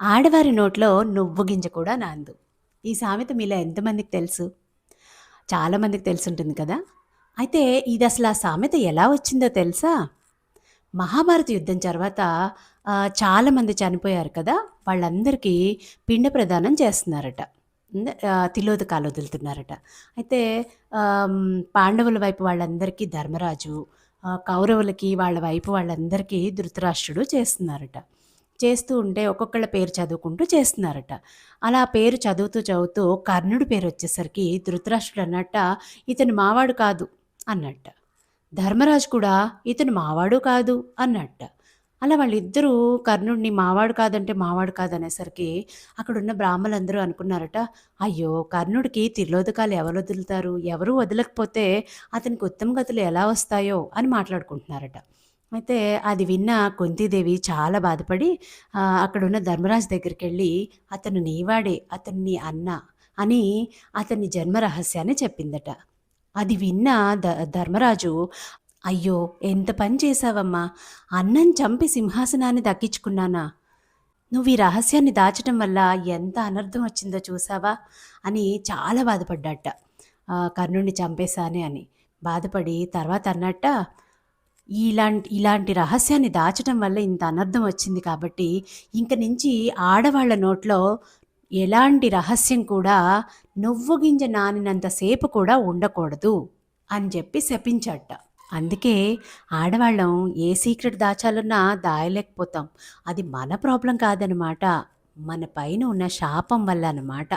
ఆడవారి నోట్లో నువ్వు గింజ కూడా నాందు ఈ సామెత మీలో ఎంతమందికి తెలుసు? చాలామందికి తెలుసుంటుంది కదా! అయితే ఇది అసలు ఆ సామెత ఎలా వచ్చిందో తెలుసా? మహాభారత యుద్ధం తర్వాత చాలామంది చనిపోయారు కదా! వాళ్ళందరికీ పిండ ప్రదానం చేస్తున్నారట. తిలోదకాలు వదులుతున్నారట. అయితే పాండవుల వైపు వాళ్ళందరికీ ధర్మరాజు, కౌరవులకి వాళ్ళ వైపు వాళ్ళందరికీ ధృతరాష్ట్రుడు చేస్తున్నారట. చేస్తూ ఉంటే ఒక్కొక్కళ్ళ పేరు చదువుకుంటూ చేస్తున్నారట. అలా పేరు చదువుతూ, చదువుతూ కర్ణుడి పేరొచ్చేసరికి ధృతరాష్ట్రుడు అన్నట్ట, "ఇతను మావాడు కాదు" అన్నట్ట. ధర్మరాజు కూడా "ఇతను మావాడు కాదు" అన్నట్ట. అలా వాళ్ళిద్దరూ కర్ణుడిని మావాడు కాదంటే మావాడు కాదనేసరికి అక్కడున్న బ్రాహ్మలందరూ అనుకున్నారట, "అయ్యో! కర్ణుడికి తిలోదకాలు ఎవరు వదులుతారు? ఎవరు వదలకపోతే అతనికి ఉత్తమ గతులు ఎలా వస్తాయో" అని మాట్లాడుకుంటున్నారట. అయితే అది విన్న కుంతీదేవి చాలా బాధపడి అక్కడున్న ధర్మరాజు దగ్గరికి వెళ్ళి "అతను నీవాడే, అతను నీ అన్న" అని అతని జన్మ రహస్యాన్ని చెప్పిందట. అది విన్న ద ధర్మరాజు "అయ్యో! ఎంత పని చేశావమ్మా! అన్నని చంపి సింహాసనాన్ని దక్కించుకున్నానా? నువ్వు ఈ రహస్యాన్ని దాచటం వల్ల ఎంత అనర్థం వచ్చిందో చూసావా?" అని చాలా బాధపడ్డాట కర్ణుణ్ణి చంపేశానే అని. బాధపడి తర్వాత అన్నట్ట, "ఇలాంటి ఇలాంటి రహస్యాన్ని దాచటం వల్ల ఇంత అనర్థం వచ్చింది కాబట్టి ఇంక నుంచి ఆడవాళ్ళ నోట్లో ఎలాంటి రహస్యం కూడా నువ్వు గింజ నానినంతసేపు కూడా ఉండకూడదు" అని చెప్పి శపించట అందుకే ఆడవాళ్ళం ఏ సీక్రెట్ దాచాలన్నా దాయలేకపోతాం. అది మన ప్రాబ్లం కాదనమాట. మన పైన ఉన్న శాపం వల్ల అనమాట.